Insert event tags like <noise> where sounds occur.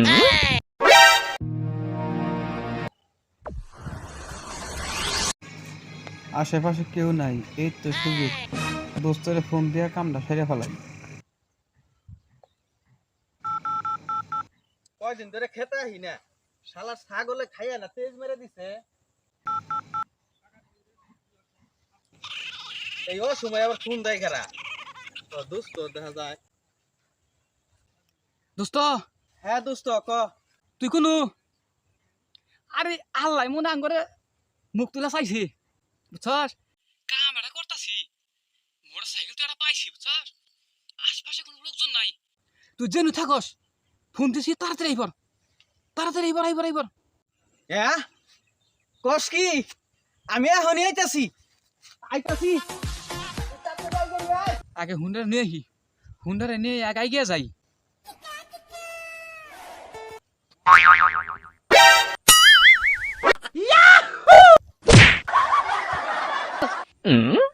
<laughs> আশেপাশে কেউ নাই এই তো সুযোগ। দোস্তরে ফোন দিয়া কামটা সেরে ফেলাই। কয়দিন ধরে খেতে আহি না। শালা ছাগলে খাইয়া না তেজ মেরে দিছে। এই অসময় আবার ফোন দেয় খারা তো দোস্ত দেখা যায়। দোস্ত! হ্যাঁ দোস্ত ক। তুই কোনো? আরে আল্লাহ মনে আঙ্গরে মুখ তুলা চাইছি বুঝছস? কাম এটা করতাছি। মোটর সাইকেল তো এটা পাইছি বুঝছস? আশপাশে কোনো লোকজন নাই। তুই জেনু থাকস ফোন দিছি তাড়াতাড়ি আইবার। তাড়াতাড়ি আইবার আইবার আইবার। হ্যাঁ কস কি? আমি এখনই আইতাছি। আইতাছি। আগে হুন্ডার নিয়ে আহি হুন্ডারে নিয়ে আগে গিয়ে যাই। Mm?